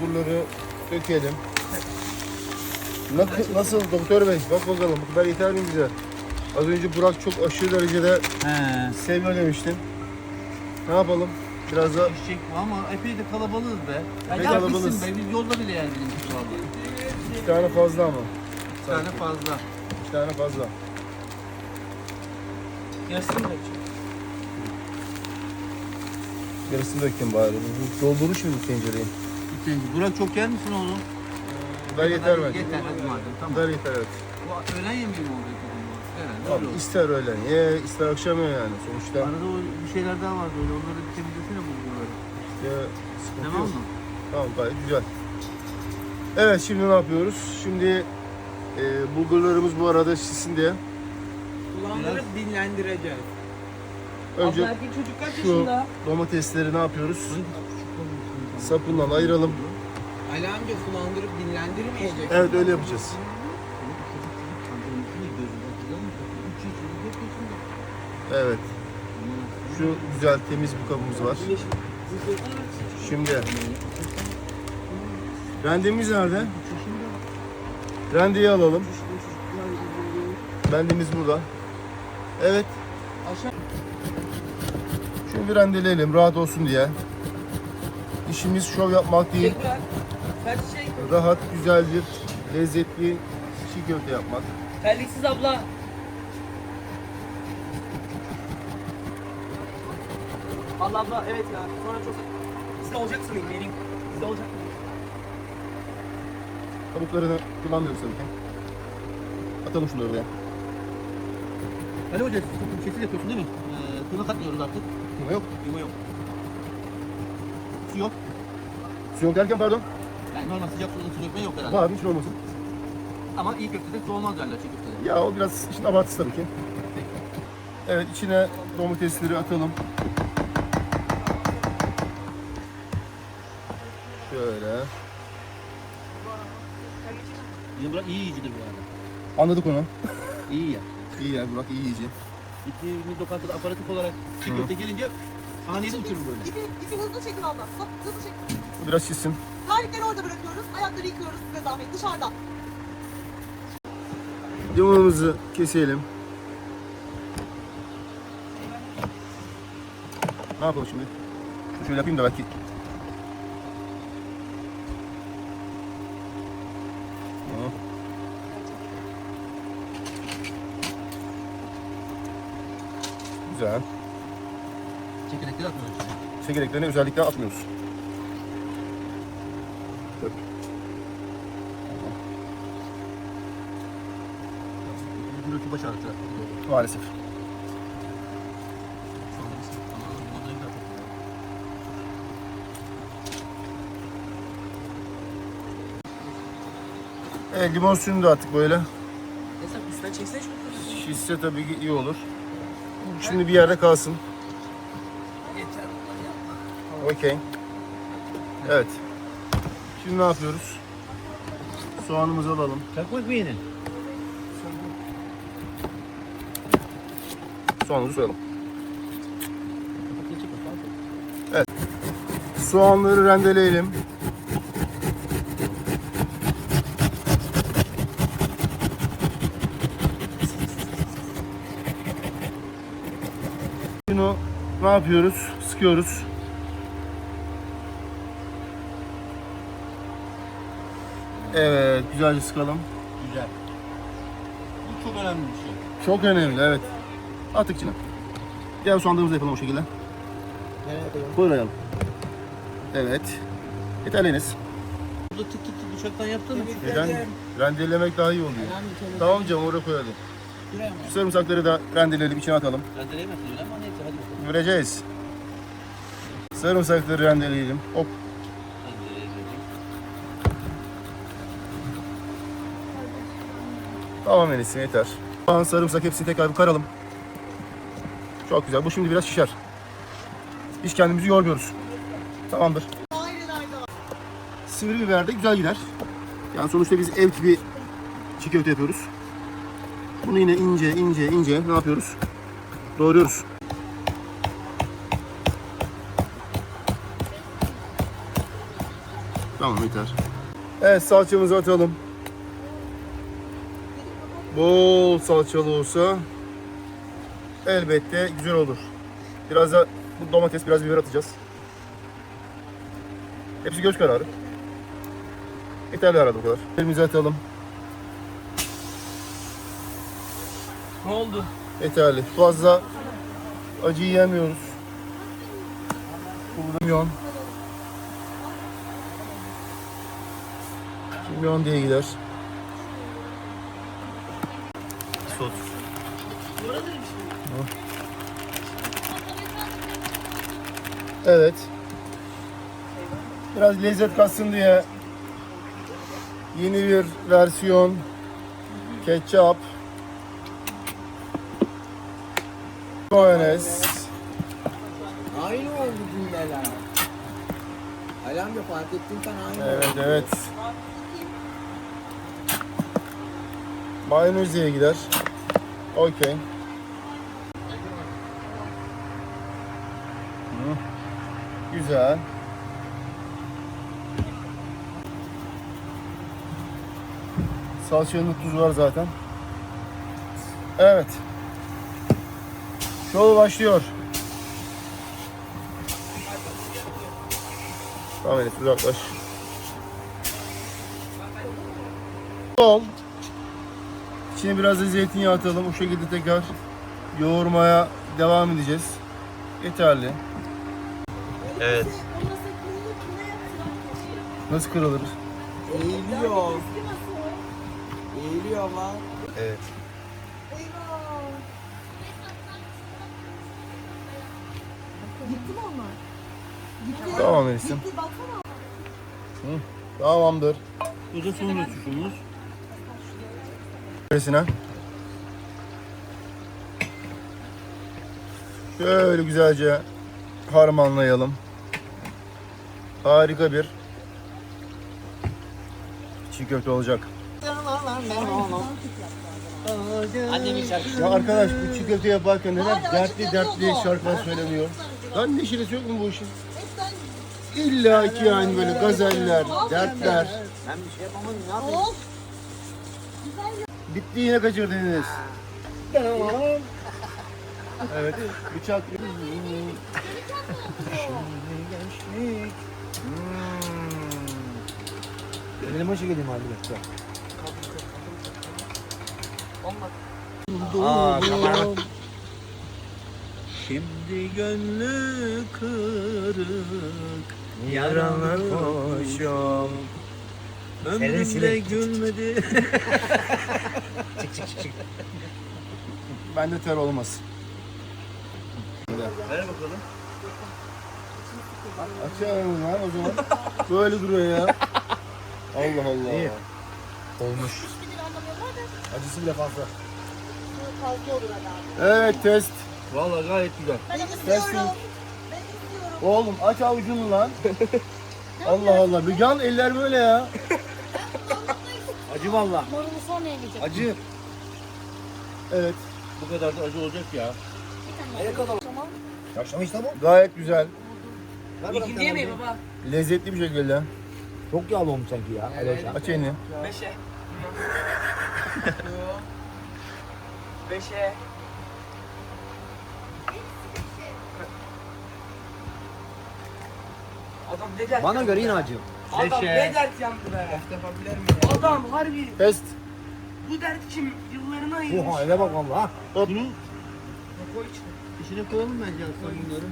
bulgurları dökelim. Nasıl, nasıl doktor bey? Bak bakalım bu kadar yeter mi bize? Az önce Burak çok aşırı derecede He. sevmiyor demiştin. Ne yapalım? Biraz da Eşek bu ama epey de kalabalığız be. Ya Epey kalabalığız. be. Biz yolda bile yer bizim valla. iki tane fazla ama. Bir tane fazla. İki tane fazla. Gelsin de. Yarısını döktüm bari. Bu Doldurur şimdi tencereyi. İkinci. Burak çok yer misin oğlum? Bu kadar yeter bence. Yeter hadi madem tamam. kadar yeter evet. Bu öğlen yemeği mi olacak? Herhalde öyle Abi olur. ister öğlen ye, ister akşam ye yani. Sonuçta Arada o bir şeyler daha vardı öyle. Onları bir temizlesene bulgurları. ya, sıkıntı Tamam yok. mı? Tamam gayet güzel. Evet şimdi ne yapıyoruz? Şimdi e, bulgurlarımız bu arada şişsin diye Kullandırıp dinlendireceğiz. önce Abla erkek çocuk kaç şu yaşında? domatesleri ne yapıyoruz? Sapından ayıralım. Ali amca sulandırıp dinlendirmeyecek. Evet öyle yapacağız. Evet. Şu güzel temiz bir kabımız var. Şimdi rendemiz nerede? Rendeyi alalım. Rendemiz burada. Evet. Bir rendeleyelim rahat olsun diye. İşimiz şov yapmak değil. Şey? Rahat, güzel bir, lezzetli çiğ köfte yapmak. Terliksiz abla. Allah abla evet ya. Sonra çok... Siz de olacaksın benim benim. Siz de olacak mı? Kabuklarını kullanmıyoruz tabii ki. Atalım şunları oraya. Ali Hoca çok kesin yapıyorsun değil mi? Ee, kıyma katmıyoruz artık. Kıyma yok. Kıyma yok. Su yok. Su yok derken pardon. Yani normal sıcak suda su dökme yok herhalde. Var hiç olmasın. Ama iyi köftede su olmaz derler çiğ köftede. Ya o biraz işin abartısı tabii ki. Evet içine domatesleri atalım. Şöyle. Bizim Burak iyi yiyicidir bu arada. Anladık onu. İyi ya. İyi ya Burak iyi yiyici. Gittiğimiz lokantada aparatif olarak çiğ köfte gelince saniyede uçurur böyle. İpi, ipi hızlı çekin abla. Hop, hızlı çekin. Bu biraz şişsin. Tarifleri orada bırakıyoruz. Ayakları yıkıyoruz size zahmet dışarıda. Limonumuzu keselim. Ne yapalım şimdi? Şöyle yapayım da belki. Tamam. Güzel. Çekirdekleri atmıyoruz. Çekirdeklerini özellikle atmıyoruz. Dök. Gürültü baş ağrıtı. Maalesef. Evet, limon suyunu da attık böyle. Mesela üstten çeksene şunu. Şişse tabii iyi olur. Şimdi bir yerde kalsın. Okey. Evet. Şimdi ne yapıyoruz? Soğanımızı alalım. Kalkmak mı yine? Soğanımızı soyalım. Soğanları rendeleyelim. Bunu ne yapıyoruz? Sıkıyoruz. Evet, güzelce sıkalım. Güzel. Bu çok önemli bir şey. Çok önemli, evet. Attık içine. Soğanlarımızı da yapalım o şekilde. Nereye koyalım? Koyalım. Evet. Yeterli Enes. Burada tık tık tık bıçaktan yaptın mı? Neden? Rendelemek daha iyi oluyor. Tamam canım oraya koyalım. Şu sarımsakları da rendeleyelim içine atalım. Rendeleyemezsin ama neyse hadi bakalım. Göreceğiz. Sarımsakları rendeleyelim. Hop. Tamam Enes'im yeter. Soğan, sarımsak hepsini tekrar bir karalım. Çok güzel. Bu şimdi biraz şişer. Hiç kendimizi yormuyoruz. Tamamdır. Sivri biber de güzel gider. Yani sonuçta biz ev tipi çiğ köfte yapıyoruz. Bunu yine ince ince ince ne yapıyoruz? Doğruyoruz. Tamam yeter. Evet salçamızı atalım. Bol salçalı olsa elbette güzel olur. Biraz da bu domates, biraz biber atacağız. Hepsi göz kararı. Yeterli herhalde bu kadar. Elimizi atalım. Ne oldu? Yeterli. Fazla acı yiyemiyoruz. Kimyon. Kimyon diye gider. Sos. Evet. Biraz lezzet katsın diye yeni bir versiyon ketçap mayonez Aynı oldu cümleler. Alamca fark ettin sen aynı Evet evet. Mayonez diye gider. Okey. Güzel. Salçanın tuzu var zaten. Evet. Şov başlıyor. Tamam Enes uzaklaş. Sol. İçine biraz da zeytinyağı atalım. O şekilde tekrar yoğurmaya devam edeceğiz. Yeterli. Evet. Nasıl kırılır? Eğiliyor. Eğiliyor bak. Evet. Eyvah. Gitti mi onlar? Gitti. Tamam Enes'im. Gitti baksana. Tamamdır. Bu da son rötuşumuz. Şöylesine. Şöyle güzelce harmanlayalım. Harika bir çiğ köfte olacak. Annemin şarkısı. Ya arkadaş bu çiğ köfte yaparken neden Hala dertli dertli şarkılar söylemiyor? Lan neşiresi yok mu bu işin? İlla ki yani böyle gazeller, dertler. Ben bir şey yapamadım ne yapayım? Bitti yine kaçırdınız. Evet, bıçak. Benim hoşa geleyim abi. Aa. Şimdi gönlü kırık. Yaralı koşum. Ömrümde gülmedi. Bende ter olmaz. Ver bakalım. Açalım lan o zaman. Böyle duruyor ya. Allah Allah. İyi. Olmuş. Acısı bile fazla. Fazla olur herhalde. Evet test. Vallahi gayet güzel. Ben istiyorum. Ben istiyorum. Oğlum aç avucunu lan. Allah Allah. Bir yan eller böyle ya. Acı valla. Marulu sonra yemeyeceğim. Acı. Evet. Bu kadar da acı olacak ya. Yaşama işte bu. Gayet güzel. İkinci yemeği baba. Lezzetli bir şekilde. Çok yağlı olmuş sanki ya. Evet. Aç elini. Beşe. Beşe. Adam ne dert Bana göre yine acı. Adam ne dert yandı be. Adam harbi Test. bu dert için ayırmış. Oha eve bak valla ha. Hop. Koy içine. İçine koyalım bence aslan bunları.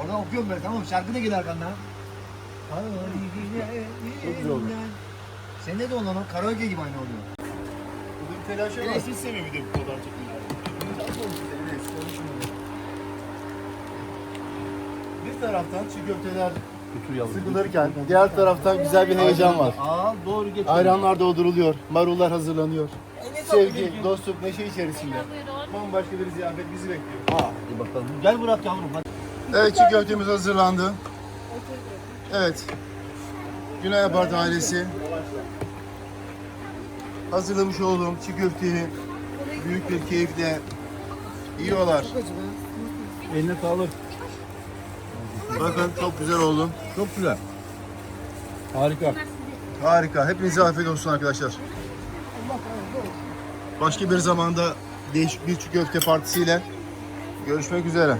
Oradan okuyorum ben tamam şarkı da gelir arkandan. Çok güzel oldu. Sen ne de onun lan karaoke gibi aynı oluyor. Burada bir telaş var. Enes istemiyor bir de bu kadar çekmeyi. Bir taraftan çiğ köfteler sıkılırken diğer taraftan güzel bir heyecan var. Aa doğru. Ayranlar dolduruluyor, marullar hazırlanıyor. Sevgi, dostluk, neşe içerisinde. Bambaşka bir ziyafet bizi bekliyor. Aa, hadi bakalım. Gel Murat yavrum hadi. Evet çiğ köftemiz hazırlandı. Evet. Günay Apart ailesi hazırlamış olduğum çiğ köfteyi büyük bir keyifle yiyorlar. Eline sağlık. Bakın çok güzel oldu. Çok güzel. Harika. Harika. Hepinize afiyet olsun arkadaşlar. Başka bir zamanda değişik bir çiğ köfte partisiyle görüşmek üzere.